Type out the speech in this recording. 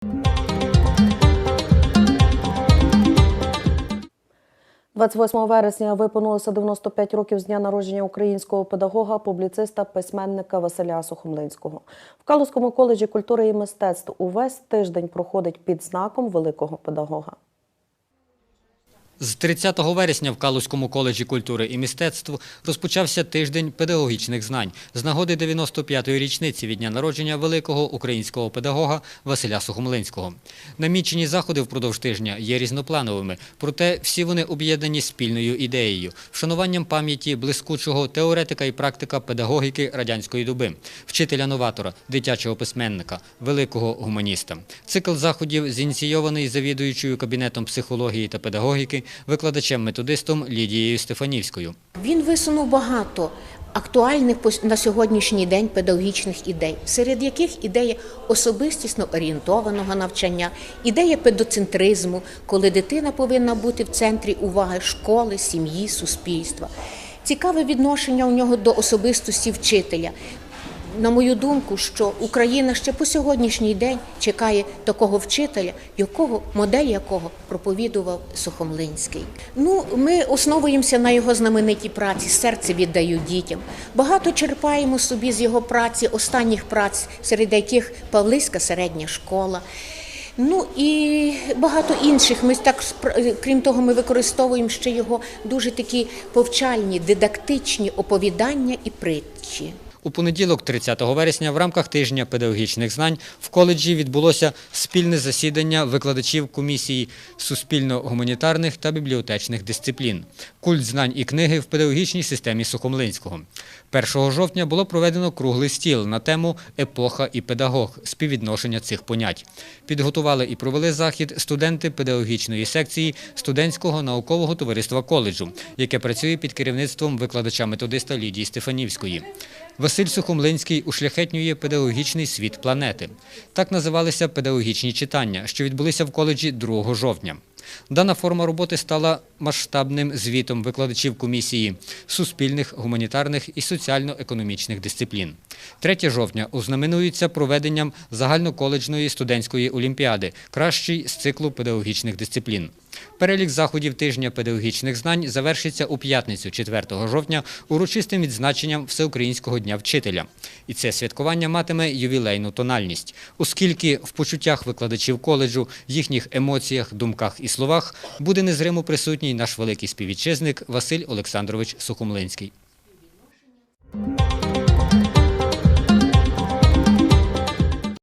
– 28 вересня виповнилося 95 років з дня народження українського педагога, публіциста, письменника Василя Сухомлинського. В Калузькому коледжі культури і мистецтв увесь тиждень проходить під знаком великого педагога. З 30 вересня в Калузькому коледжі культури і мистецтв розпочався тиждень педагогічних знань з нагоди 95-ї річниці від дня народження великого українського педагога Василя Сухомлинського. Намічені заходи впродовж тижня є різноплановими, проте всі вони об'єднані спільною ідеєю – вшануванням пам'яті блискучого теоретика і практика педагогіки радянської доби, вчителя-новатора, дитячого письменника, великого гуманіста. Цикл заходів зініційований завідуючою кабінетом психології та педагогіки викладачем-методистом Лідією Стефанівською. Він висунув багато актуальних на сьогоднішній день педагогічних ідей, серед яких ідея особистісно орієнтованого навчання, ідея педоцентризму, коли дитина повинна бути в центрі уваги школи, сім'ї, суспільства. Цікаве відношення у нього до особистості вчителя. На мою думку, що Україна ще по сьогоднішній день чекає такого вчителя, якого модель якого проповідував Сухомлинський. Ну, ми основуємося на його знаменитій праці Серце віддаю дітям. Багато черпаємо собі з його праці, останніх праць, серед яких Павлиська середня школа. Ну і багато інших. Ми так спр- крім того, ми використовуємо ще його дуже такі повчальні, дидактичні оповідання і притчі. У понеділок, 30 вересня, в рамках тижня педагогічних знань в коледжі відбулося спільне засідання викладачів комісії суспільно-гуманітарних та бібліотечних дисциплін, культ знань і книги в педагогічній системі Сухомлинського. 1 жовтня було проведено круглий стіл на тему Епоха і педагог співвідношення цих понять. Підготували і провели захід студенти педагогічної секції студентського наукового товариства коледжу, яке працює під керівництвом викладача-методиста Лідії Стефанівської. Василь Сухомлинський ушляхетнює педагогічний світ планети. Так називалися педагогічні читання, що відбулися в коледжі 2 жовтня. Дана форма роботи стала масштабним звітом викладачів комісії суспільних, гуманітарних і соціально-економічних дисциплін. 3 жовтня ознаменується проведенням загальноколеджної студентської олімпіади, кращий з циклу педагогічних дисциплін. Перелік заходів тижня педагогічних знань завершиться у п'ятницю, 4 жовтня, урочистим відзначенням Всеукраїнського дня вчителя. І це святкування матиме ювілейну тональність, оскільки в почуттях викладачів коледжу, їхніх емоціях, думках і словах буде незримо присутній наш великий співвітчизник Василь Олександрович Сухомлинський.